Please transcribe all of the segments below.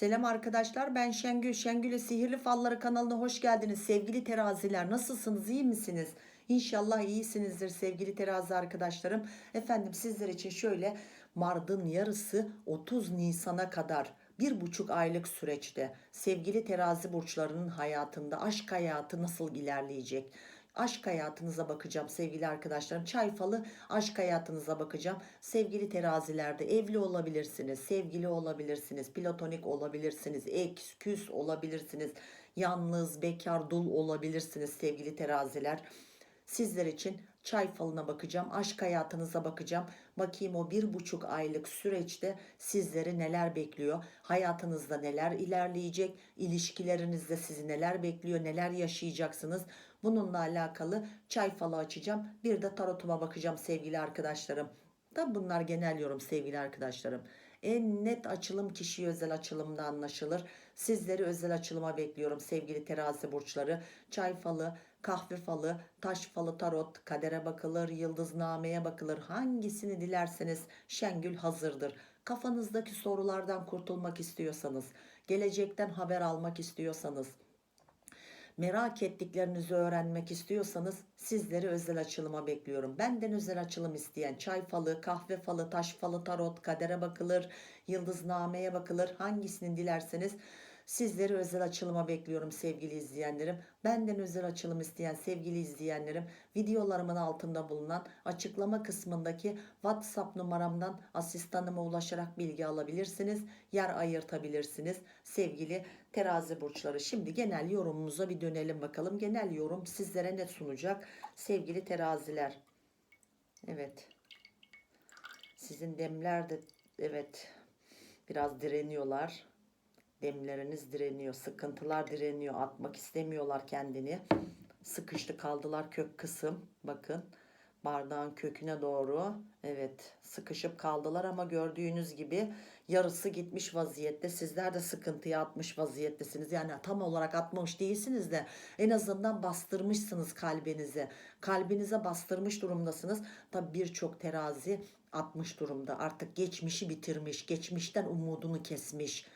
Selam arkadaşlar ben Şengül. Şengül'e Sihirli Falları kanalına hoş geldiniz. Sevgili teraziler nasılsınız iyi misiniz? İnşallah iyisinizdir sevgili terazi arkadaşlarım. Efendim sizler için şöyle Mart'ın yarısı 30 Nisan'a kadar bir buçuk aylık süreçte sevgili terazi burçlarının hayatında aşk hayatı nasıl ilerleyecek? Aşk hayatınıza bakacağım sevgili arkadaşlarım. Çayfalı aşk hayatınıza bakacağım. Sevgili terazilerde evli olabilirsiniz, sevgili olabilirsiniz, platonik olabilirsiniz, eks, küs olabilirsiniz, yalnız, bekar, dul olabilirsiniz sevgili teraziler. Sizler için çay falına bakacağım, aşk hayatınıza bakacağım. Bakayım o bir buçuk aylık süreçte sizleri neler bekliyor, hayatınızda neler ilerleyecek, ilişkilerinizde sizi neler bekliyor, neler yaşayacaksınız. Bununla alakalı çay falı açacağım. Bir de tarotuma bakacağım sevgili arkadaşlarım. Tabi bunlar genel yorum sevgili arkadaşlarım. En net açılım kişi özel açılımda anlaşılır. Sizleri özel açılıma bekliyorum sevgili terazi burçları. Çay falı, kahve falı, taş falı, tarot, kadere bakılır, yıldıznameye bakılır. Hangisini dilerseniz Şengül hazırdır. Kafanızdaki sorulardan kurtulmak istiyorsanız, gelecekten haber almak istiyorsanız, merak ettiklerinizi öğrenmek istiyorsanız sizleri özel açılıma bekliyorum. Benden özel açılım isteyen çay falı, kahve falı, taş falı, tarot, kadere bakılır, yıldıznameye bakılır. Hangisini dilerseniz sizleri özel açılıma bekliyorum sevgili izleyenlerim. Benden özel açılım isteyen sevgili izleyenlerim videolarımın altında bulunan açıklama kısmındaki WhatsApp numaramdan asistanıma ulaşarak bilgi alabilirsiniz. Yer ayırtabilirsiniz sevgili terazi burçları. Şimdi genel yorumumuza bir dönelim bakalım. Genel yorum sizlere ne sunacak sevgili teraziler? Evet. Sizin demler de evet biraz direniyorlar. Demleriniz direniyor, sıkıntılar direniyor, atmak istemiyorlar kendini. Sıkıştı kaldılar kök kısım. Bakın bardağın köküne doğru. Evet sıkışıp kaldılar ama gördüğünüz gibi yarısı gitmiş vaziyette. Sizler de sıkıntıya atmış vaziyettesiniz. Yani tam olarak atmamış değilsiniz de en azından bastırmışsınız kalbinize. Kalbinize bastırmış durumdasınız. Tabi birçok terazi atmış durumda. Artık geçmişi bitirmiş, geçmişten umudunu kesmiş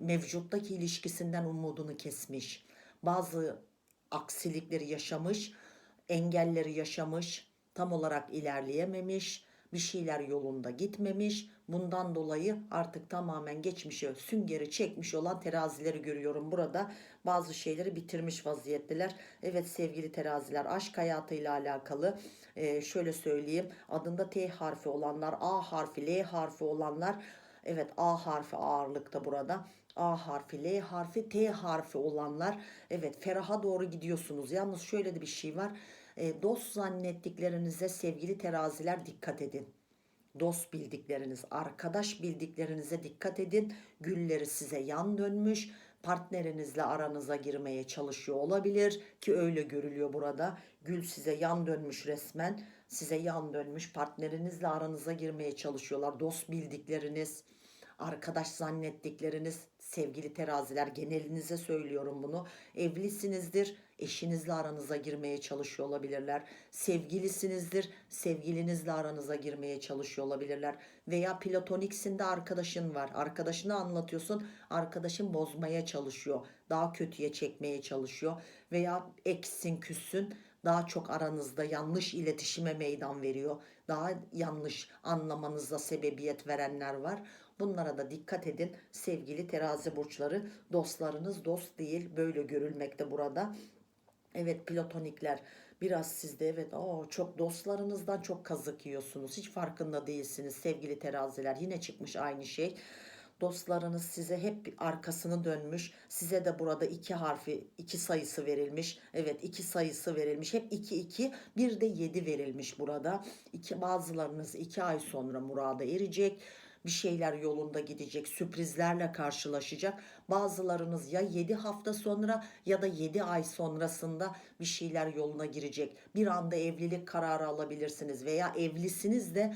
mevcuttaki ilişkisinden umudunu kesmiş. Bazı aksilikleri yaşamış, engelleri yaşamış, tam olarak ilerleyememiş, bir şeyler yolunda gitmemiş. Bundan dolayı artık tamamen geçmişe süngeri çekmiş olan terazileri görüyorum burada. Bazı şeyleri bitirmiş vaziyetteler. Evet sevgili teraziler aşk hayatıyla alakalı e, şöyle söyleyeyim. Adında T harfi olanlar, A harfi, L harfi olanlar Evet A harfi ağırlıkta burada. A harfi, L harfi, T harfi olanlar evet feraha doğru gidiyorsunuz. Yalnız şöyle de bir şey var. E, dost zannettiklerinize sevgili teraziler dikkat edin. Dost bildikleriniz, arkadaş bildiklerinize dikkat edin. Gülleri size yan dönmüş. Partnerinizle aranıza girmeye çalışıyor olabilir ki öyle görülüyor burada. Gül size yan dönmüş resmen. Size yan dönmüş partnerinizle aranıza girmeye çalışıyorlar. Dost bildikleriniz, arkadaş zannettikleriniz sevgili teraziler genelinize söylüyorum bunu. Evlisinizdir, eşinizle aranıza girmeye çalışıyor olabilirler. Sevgilisinizdir, sevgilinizle aranıza girmeye çalışıyor olabilirler. Veya platoniksin arkadaşın var. Arkadaşını anlatıyorsun, arkadaşın bozmaya çalışıyor. Daha kötüye çekmeye çalışıyor. Veya eksin, küssün daha çok aranızda yanlış iletişime meydan veriyor. Daha yanlış anlamanıza sebebiyet verenler var. Bunlara da dikkat edin sevgili terazi burçları. Dostlarınız dost değil böyle görülmekte burada. Evet platonikler biraz sizde evet o çok dostlarınızdan çok kazık yiyorsunuz. Hiç farkında değilsiniz sevgili teraziler. Yine çıkmış aynı şey. Dostlarınız size hep arkasını dönmüş. Size de burada iki harfi, iki sayısı verilmiş. Evet iki sayısı verilmiş. Hep iki iki bir de yedi verilmiş burada. İki, bazılarınız iki ay sonra murada erecek bir şeyler yolunda gidecek, sürprizlerle karşılaşacak. Bazılarınız ya 7 hafta sonra ya da 7 ay sonrasında bir şeyler yoluna girecek. Bir anda evlilik kararı alabilirsiniz veya evlisiniz de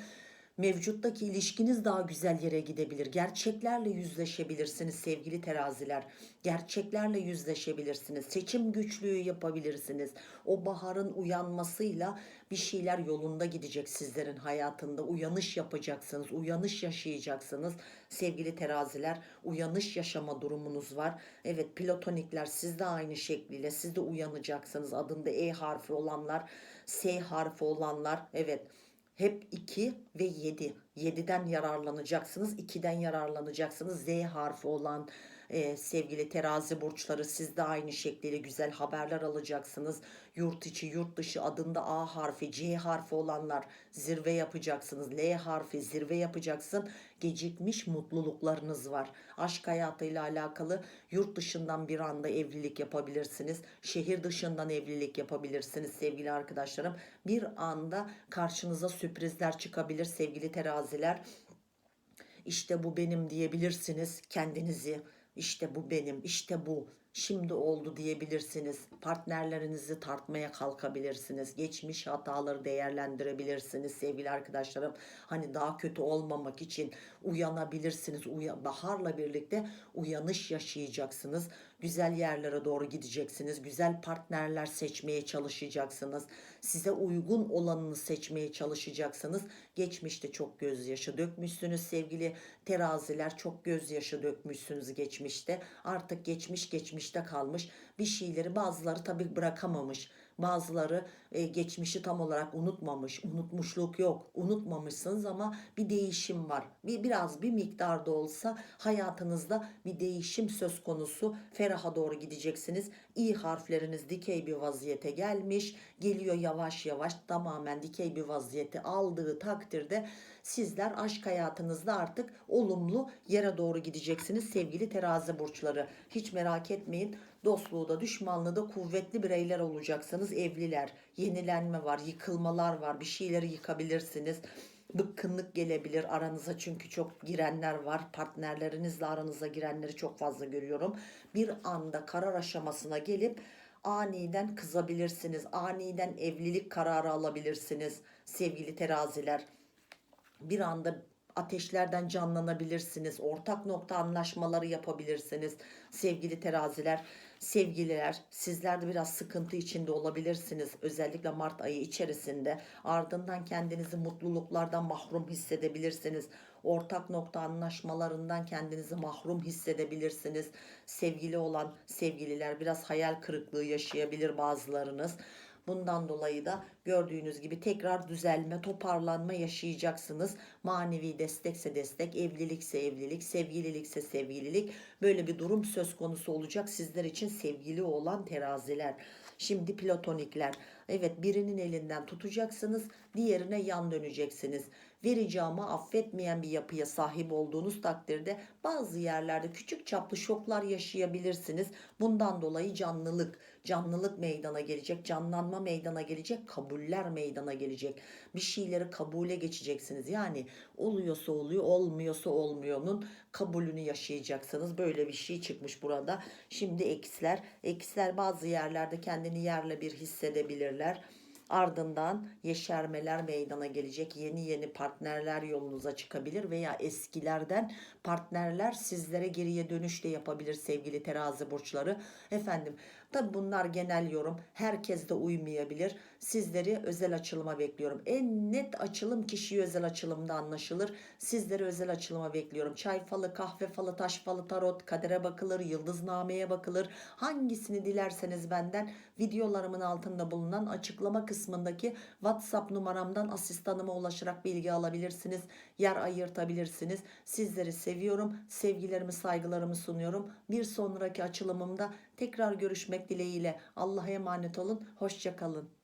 Mevcuttaki ilişkiniz daha güzel yere gidebilir. Gerçeklerle yüzleşebilirsiniz sevgili teraziler. Gerçeklerle yüzleşebilirsiniz. Seçim güçlüğü yapabilirsiniz. O baharın uyanmasıyla bir şeyler yolunda gidecek sizlerin hayatında. Uyanış yapacaksınız. Uyanış yaşayacaksınız. Sevgili teraziler uyanış yaşama durumunuz var. Evet platonikler siz de aynı şekliyle siz de uyanacaksınız. Adında E harfi olanlar, S harfi olanlar evet hep 2 ve 7. 7'den yararlanacaksınız. 2'den yararlanacaksınız. Z harfi olan e, sevgili terazi burçları siz de aynı şekliyle güzel haberler alacaksınız. Yurt içi yurt dışı adında A harfi C harfi olanlar zirve yapacaksınız. L harfi zirve yapacaksın. Gecikmiş mutluluklarınız var. Aşk hayatıyla alakalı yurt dışından bir anda evlilik yapabilirsiniz. Şehir dışından evlilik yapabilirsiniz sevgili arkadaşlarım. Bir anda karşınıza sürprizler çıkabilir sevgili teraziler. İşte bu benim diyebilirsiniz kendinizi. İşte bu benim, işte bu. Şimdi oldu diyebilirsiniz. Partnerlerinizi tartmaya kalkabilirsiniz. Geçmiş hataları değerlendirebilirsiniz sevgili arkadaşlarım. Hani daha kötü olmamak için uyanabilirsiniz. Uya baharla birlikte uyanış yaşayacaksınız. Güzel yerlere doğru gideceksiniz. Güzel partnerler seçmeye çalışacaksınız. Size uygun olanını seçmeye çalışacaksınız. Geçmişte çok gözyaşı dökmüşsünüz sevgili teraziler. Çok gözyaşı dökmüşsünüz geçmişte. Artık geçmiş geçmişte kalmış. Bir şeyleri bazıları tabii bırakamamış. Bazıları e, geçmişi tam olarak unutmamış. Unutmuşluk yok. Unutmamışsınız ama bir değişim var. Bir biraz bir miktarda olsa hayatınızda bir değişim söz konusu. Feraha doğru gideceksiniz. İ harfleriniz dikey bir vaziyete gelmiş. Geliyor yavaş yavaş tamamen dikey bir vaziyete aldığı takdirde sizler aşk hayatınızda artık olumlu yere doğru gideceksiniz sevgili terazi burçları. Hiç merak etmeyin. Dostluğu da düşmanlığı da kuvvetli bireyler olacaksınız. Evliler, yenilenme var, yıkılmalar var. Bir şeyleri yıkabilirsiniz. Bıkkınlık gelebilir aranıza çünkü çok girenler var. Partnerlerinizle aranıza girenleri çok fazla görüyorum. Bir anda karar aşamasına gelip aniden kızabilirsiniz. Aniden evlilik kararı alabilirsiniz sevgili teraziler bir anda ateşlerden canlanabilirsiniz. Ortak nokta anlaşmaları yapabilirsiniz. Sevgili teraziler, sevgililer sizler de biraz sıkıntı içinde olabilirsiniz. Özellikle Mart ayı içerisinde ardından kendinizi mutluluklardan mahrum hissedebilirsiniz. Ortak nokta anlaşmalarından kendinizi mahrum hissedebilirsiniz. Sevgili olan sevgililer biraz hayal kırıklığı yaşayabilir bazılarınız. Bundan dolayı da gördüğünüz gibi tekrar düzelme, toparlanma yaşayacaksınız. Manevi destekse destek, evlilikse evlilik, sevgililikse sevgililik böyle bir durum söz konusu olacak sizler için sevgili olan teraziler. Şimdi platonikler. Evet birinin elinden tutacaksınız, diğerine yan döneceksiniz. Vereceğimi affetmeyen bir yapıya sahip olduğunuz takdirde bazı yerlerde küçük çaplı şoklar yaşayabilirsiniz. Bundan dolayı canlılık, canlılık meydana gelecek, canlanma meydana gelecek, kabuller meydana gelecek. Bir şeyleri kabule geçeceksiniz. Yani oluyorsa oluyor, olmuyorsa olmuyor'nun kabulünü yaşayacaksınız. Böyle bir şey çıkmış burada. Şimdi eksler, eksler bazı yerlerde kendini yerle bir hissedebilirler. Ardından yeşermeler meydana gelecek. Yeni yeni partnerler yolunuza çıkabilir veya eskilerden partnerler sizlere geriye dönüş de yapabilir sevgili terazi burçları. Efendim tabi bunlar genel yorum. Herkes de uymayabilir. Sizleri özel açılıma bekliyorum. En net açılım kişiyi özel açılımda anlaşılır. Sizleri özel açılıma bekliyorum. Çay falı, kahve falı, taş falı, tarot, kadere bakılır, yıldıznameye bakılır. Hangisini dilerseniz benden videolarımın altında bulunan açıklama kısmındaki WhatsApp numaramdan asistanıma ulaşarak bilgi alabilirsiniz. Yer ayırtabilirsiniz. Sizleri seviyorum. Sevgilerimi, saygılarımı sunuyorum. Bir sonraki açılımımda tekrar görüşmek dileğiyle. Allah'a emanet olun. Hoşçakalın.